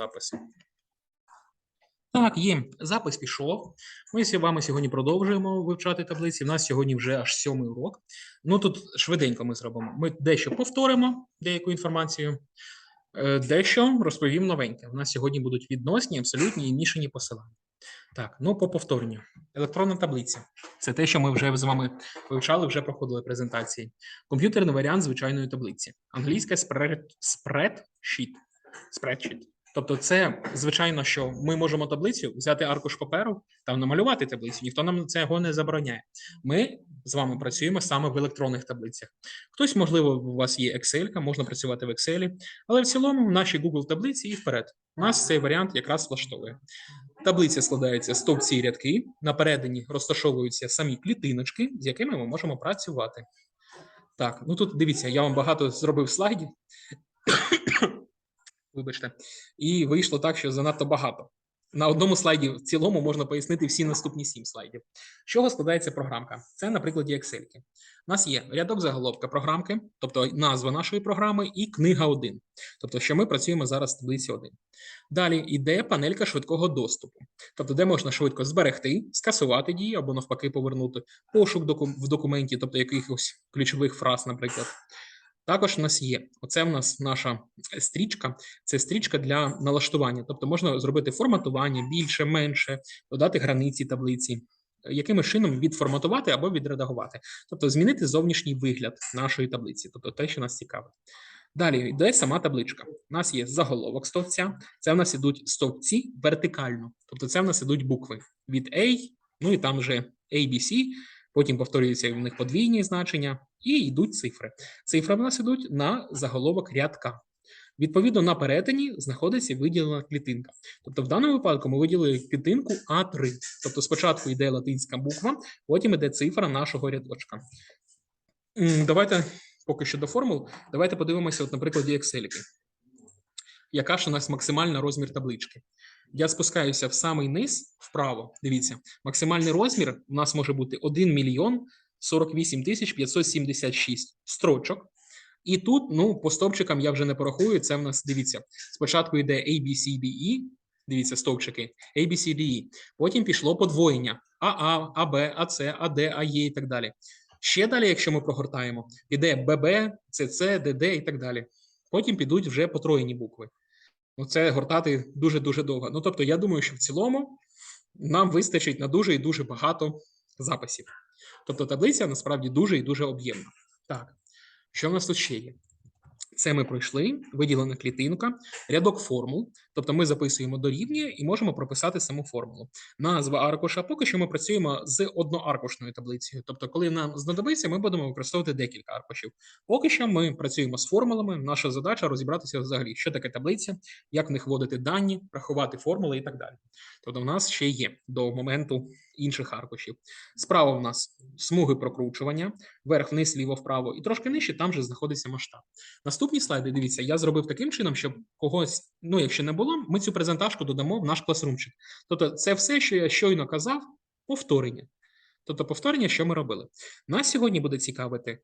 запису. Так, є. Запис пішов. Ми з вами сьогодні продовжуємо вивчати таблиці. У нас сьогодні вже аж сьомий урок. Ну тут швиденько ми зробимо. Ми дещо повторимо деяку інформацію, е, дещо розповім новеньке. У нас сьогодні будуть відносні, абсолютні і мішані посилання. Так, ну по повторенню. Електронна таблиця. Це те, що ми вже з вами вивчали, вже проходили презентації. Комп'ютерний варіант звичайної таблиці. Англійська spread- spreadsheet. Тобто, це звичайно, що ми можемо таблицю взяти аркуш паперу та намалювати таблицю. Ніхто нам цього не забороняє. Ми з вами працюємо саме в електронних таблицях. Хтось, можливо, у вас є Excel, можна працювати в Excel, але в цілому в нашій Google таблиці і вперед. Нас цей варіант якраз влаштовує. Таблиця складається з стовпці і рядки. На передині розташовуються самі клітиночки, з якими ми можемо працювати. Так, ну тут дивіться, я вам багато зробив слайдів. Вибачте, і вийшло так, що занадто багато. На одному слайді в цілому можна пояснити всі наступні сім слайдів. З чого складається програмка? Це на прикладі Excel. У нас є рядок заголовка програмки, тобто назва нашої програми, і книга 1. Тобто, що ми працюємо зараз в таблиці 1. Далі йде панелька швидкого доступу, тобто, де можна швидко зберегти, скасувати дії або навпаки повернути пошук в документі, тобто якихось ключових фраз, наприклад. Також в нас є оце в нас наша стрічка. Це стрічка для налаштування. Тобто можна зробити форматування більше, менше, додати границі таблиці, яким чином відформатувати або відредагувати, тобто змінити зовнішній вигляд нашої таблиці, тобто те, що нас цікавить. Далі йде сама табличка. У нас є заголовок стовпця. Це в нас ідуть стовпці вертикально, тобто це в нас ідуть букви від A, ну і там вже ABC, потім повторюються в них подвійні значення, і йдуть цифри. Цифри в нас ідуть на заголовок рядка. Відповідно, на перетині знаходиться виділена клітинка. Тобто, в даному випадку ми виділили клітинку А3. Тобто, спочатку йде латинська буква, потім йде цифра нашого рядочка. Давайте поки що до формул. Давайте подивимося, от, на прикладі Excel. Яка ж у нас максимальна розмір таблички? Я спускаюся в самий низ вправо. Дивіться, максимальний розмір у нас може бути 1 мільйон 48 тисяч 576 строчок. І тут, ну, по стовпчикам я вже не порахую. Це в нас дивіться. Спочатку йде A, E. Дивіться, стовпчики A, B, C, D, E. Потім пішло подвоєння АА, АБ, АЦ, АД, АЕ і так далі. Ще далі, якщо ми прогортаємо, іде ББ, ЦЦ, ДД і так далі. Потім підуть вже потроєні букви. Ну, це гортати дуже-дуже довго. Ну, тобто, я думаю, що в цілому нам вистачить на дуже і дуже багато записів. Тобто таблиця насправді дуже і дуже об'ємна. Так, що в нас тут ще є? Це ми пройшли, виділена клітинка, рядок формул. Тобто ми записуємо дорівнює і можемо прописати саму формулу. Назва аркуша. Поки що ми працюємо з одноаркушною таблицею. Тобто, коли нам знадобиться, ми будемо використовувати декілька аркушів. Поки що ми працюємо з формулами. Наша задача розібратися взагалі, що таке таблиця, як в них вводити дані, рахувати формули і так далі. Тобто, в нас ще є до моменту інших аркушів. Справа в нас смуги прокручування, вверх, вниз, ліво, вправо, і трошки нижче там же знаходиться масштаб. Наступні слайди, дивіться, я зробив таким чином, щоб когось, ну якщо не було, ми цю презентажку додамо в наш класрумчик. Тобто, це все, що я щойно казав, повторення. Тобто, повторення, що ми робили. Нас сьогодні буде цікавити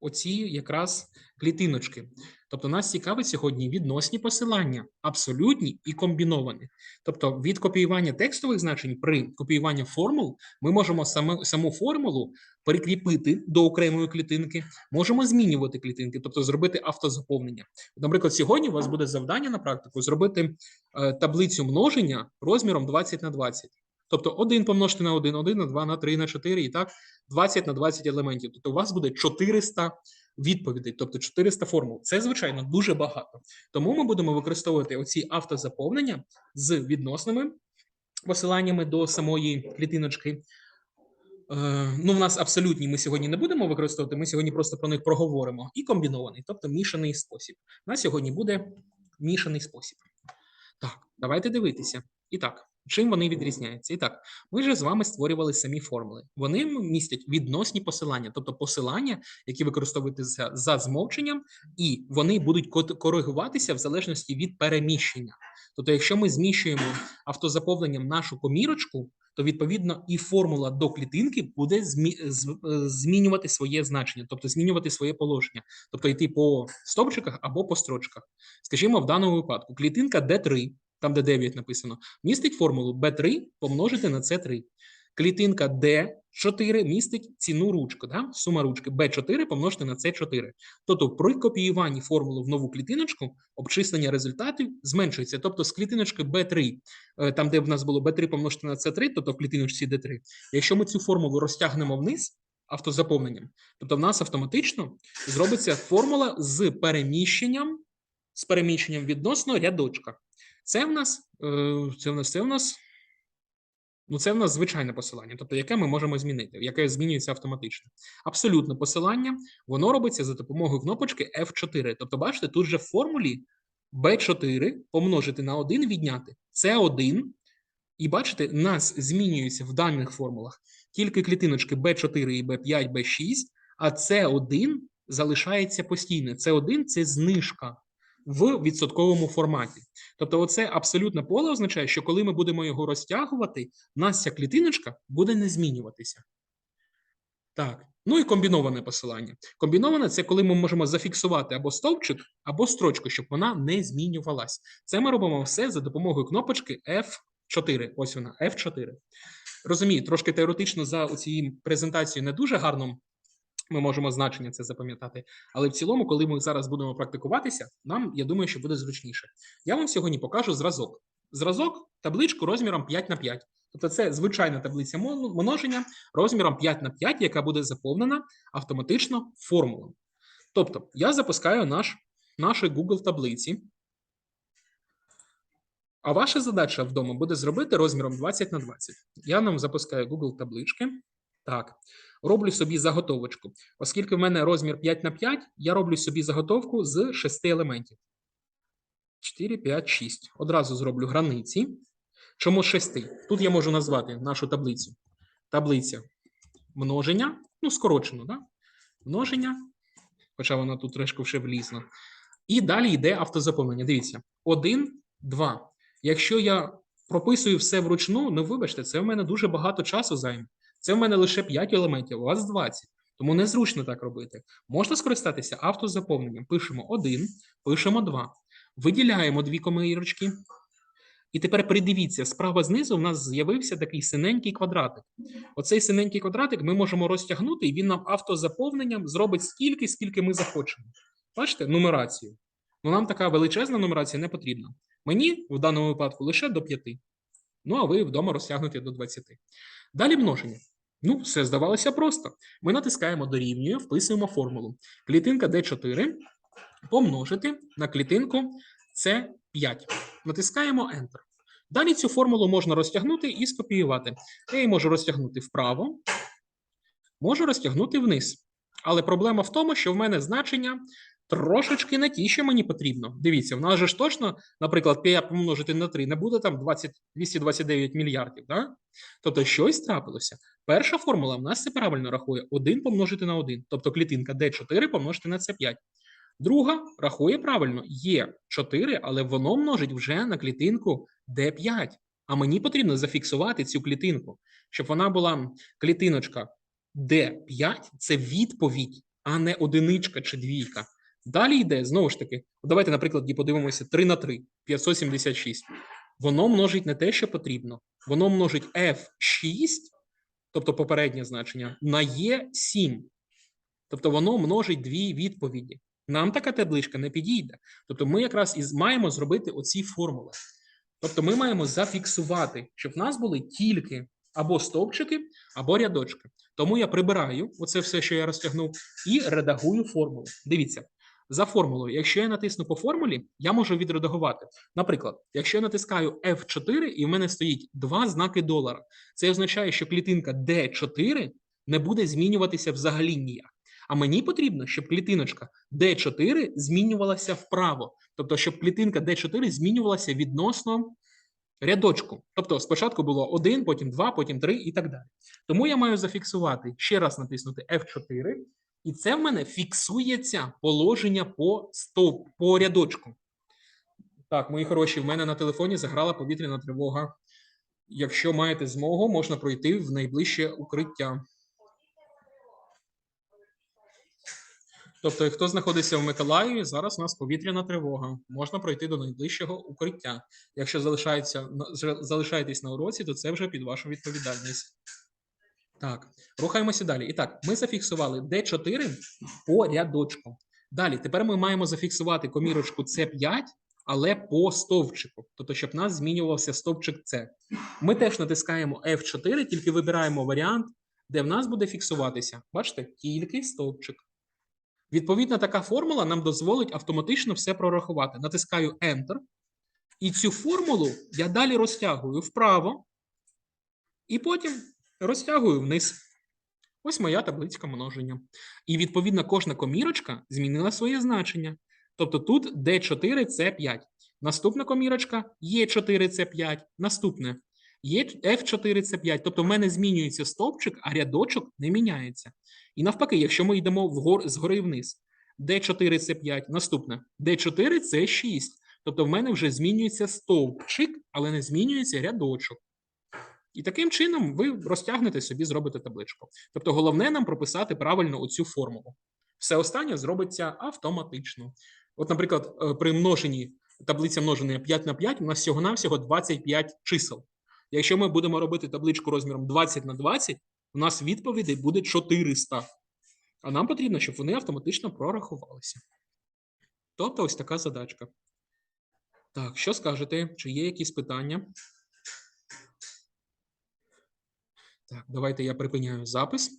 оці якраз клітиночки. Тобто, нас цікавить сьогодні відносні посилання, абсолютні і комбіновані. Тобто, від копіювання текстових значень при копіюванні формул ми можемо саму, саму формулу прикріпити до окремої клітинки, можемо змінювати клітинки, тобто зробити автозаповнення. Наприклад, сьогодні у вас буде завдання на практику зробити е, таблицю множення розміром 20 на 20. Тобто 1 помножити на 1, 1 на 2, на 3, на 4 і так 20 на 20 елементів. Тобто у вас буде 400 відповідей, тобто 400 формул. Це, звичайно, дуже багато. Тому ми будемо використовувати оці автозаповнення з відносними посиланнями до самої клітиночки. Е, ну, в нас абсолютні ми сьогодні не будемо використовувати. Ми сьогодні просто про них проговоримо. І комбінований, тобто мішаний спосіб. На сьогодні буде мішаний спосіб. Так, давайте дивитися. І так, чим вони відрізняються? І так, ми вже з вами створювали самі формули. Вони містять відносні посилання, тобто посилання, які використовуються за змовченням, і вони будуть коригуватися в залежності від переміщення. Тобто, якщо ми зміщуємо автозаповненням нашу комірочку, то відповідно і формула до клітинки буде змінювати своє значення, тобто змінювати своє положення, тобто йти по стовпчиках або по строчках. Скажімо, в даному випадку клітинка D3, там де 9 написано, містить формулу B3 помножити на C3. Клітинка D4 містить ціну ручки, да? сума ручки B4 помножити на C4. Тобто при копіюванні формули в нову клітиночку обчислення результатів зменшується. Тобто з клітиночки B3, е, там де в нас було B3 помножити на C3, тобто в клітиночці D3, якщо ми цю формулу розтягнемо вниз автозаповненням, тобто в нас автоматично зробиться формула з переміщенням, з переміщенням відносно рядочка. Це в нас, е, це в нас, це в нас. Ну, це в нас звичайне посилання, тобто яке ми можемо змінити, яке змінюється автоматично. Абсолютне посилання, воно робиться за допомогою кнопочки F4. Тобто, бачите, тут же в формулі B4 помножити на 1 відняти це 1. І бачите, нас змінюється в даних формулах тільки клітиночки B4 і B5, B6, а C1 залишається постійне. C1 – це знижка в відсотковому форматі. Тобто, оце абсолютне поле означає, що коли ми будемо його розтягувати, нас ця клітиночка буде не змінюватися. Так, ну і комбіноване посилання. Комбіноване це коли ми можемо зафіксувати або стовпчик, або строчку, щоб вона не змінювалась. Це ми робимо все за допомогою кнопочки F4. Ось вона, F4. Розумію, трошки теоретично за цією презентацією не дуже гарно ми можемо значення це запам'ятати. Але в цілому, коли ми зараз будемо практикуватися, нам, я думаю, що буде зручніше. Я вам сьогодні покажу зразок. Зразок табличку розміром 5 на 5. Тобто це звичайна таблиця множення розміром 5 на 5, яка буде заповнена автоматично формулами. Тобто я запускаю наш, наші Google таблиці. А ваша задача вдома буде зробити розміром 20 на 20. Я нам запускаю Google таблички. Так, роблю собі заготовочку. Оскільки в мене розмір 5 на 5, я роблю собі заготовку з 6 елементів. 4, 5, 6. Одразу зроблю границі. Чому 6? Тут я можу назвати нашу таблицю. Таблиця множення, ну, скорочено, да? множення, хоча вона тут трошки вже влізла. І далі йде автозаповнення. Дивіться, 1, 2. Якщо я прописую все вручну, ну вибачте, це в мене дуже багато часу займе. Це в мене лише 5 елементів, у вас 20. Тому незручно так робити. Можна скористатися автозаповненням. Пишемо 1, пишемо 2. Виділяємо дві комірочки. І тепер придивіться, справа знизу в нас з'явився такий синенький квадратик. Оцей синенький квадратик ми можемо розтягнути, і він нам автозаповненням зробить стільки, скільки ми захочемо. Бачите, нумерацію. Ну нам така величезна нумерація не потрібна. Мені в даному випадку лише до 5. Ну, а ви вдома розтягнете до 20. Далі множення. Ну, все здавалося просто. Ми натискаємо дорівнює, вписуємо формулу. Клітинка D4 помножити на клітинку C5. Натискаємо Enter. Далі цю формулу можна розтягнути і скопіювати. Я її можу розтягнути вправо, можу розтягнути вниз. Але проблема в тому, що в мене значення трошечки не ті, що мені потрібно. Дивіться, в нас же ж точно, наприклад, 5 помножити на 3 не буде там 20, 229 мільярдів. Да? Тобто щось трапилося. Перша формула в нас це правильно рахує 1 помножити на 1, тобто клітинка D4 помножити на C5. Друга рахує правильно, є 4, але воно множить вже на клітинку D5. А мені потрібно зафіксувати цю клітинку, щоб вона була клітиночка D5 це відповідь, а не одиничка чи двійка. Далі йде знову ж таки. Давайте, наприклад, подивимося 3 на 3, 576. Воно множить не те, що потрібно. Воно множить F6, тобто попереднє значення, на E7. Тобто воно множить дві відповіді. Нам така табличка не підійде. Тобто ми якраз і маємо зробити оці формули. Тобто ми маємо зафіксувати, щоб в нас були тільки або стовпчики, або рядочки. Тому я прибираю оце все, що я розтягнув, і редагую формулу. Дивіться, за формулою, якщо я натисну по формулі, я можу відредагувати. Наприклад, якщо я натискаю F4 і в мене стоїть два знаки долара, це означає, що клітинка D4 не буде змінюватися взагалі ніяк. А мені потрібно, щоб клітиночка D4 змінювалася вправо. Тобто, щоб клітинка D4 змінювалася відносно рядочку. Тобто, спочатку було 1, потім 2, потім 3 і так далі. Тому я маю зафіксувати, ще раз натиснути F4, і це в мене фіксується положення по стовп, по рядочку. Так, мої хороші, в мене на телефоні заграла повітряна тривога. Якщо маєте змогу, можна пройти в найближче укриття. Тобто, хто знаходиться в Миколаєві, зараз у нас повітряна тривога. Можна пройти до найближчого укриття. Якщо залишається, залишаєтесь на уроці, то це вже під вашу відповідальність. Так, рухаємося далі. І так, ми зафіксували D4 по рядочку. Далі, тепер ми маємо зафіксувати комірочку C5, але по стовпчику. Тобто, щоб в нас змінювався стовпчик C. Ми теж натискаємо F4, тільки вибираємо варіант, де в нас буде фіксуватися. Бачите, тільки стовпчик. Відповідно, така формула нам дозволить автоматично все прорахувати. Натискаю Enter, і цю формулу я далі розтягую вправо, і потім розтягую вниз. Ось моя таблиця множення. І відповідно кожна комірочка змінила своє значення. Тобто тут D4 це 5. Наступна комірочка Е4 це 5. Наступне F4 це 5. Тобто в мене змінюється стовпчик, а рядочок не міняється. І навпаки, якщо ми йдемо вгор, згори вниз, D4 це 5. Наступне D4 це 6. Тобто в мене вже змінюється стовпчик, але не змінюється рядочок. І таким чином ви розтягнете собі, зробите табличку. Тобто, головне нам прописати правильно оцю формулу. Все останнє зробиться автоматично. От, наприклад, е, при множенні таблиця множення 5 на 5 у нас всього-навсього 25 чисел. Якщо ми будемо робити табличку розміром 20 на 20, у нас відповідей буде 400. А нам потрібно, щоб вони автоматично прорахувалися. Тобто, ось така задачка. Так, що скажете? Чи є якісь питання? Так, давайте я припиняю запис.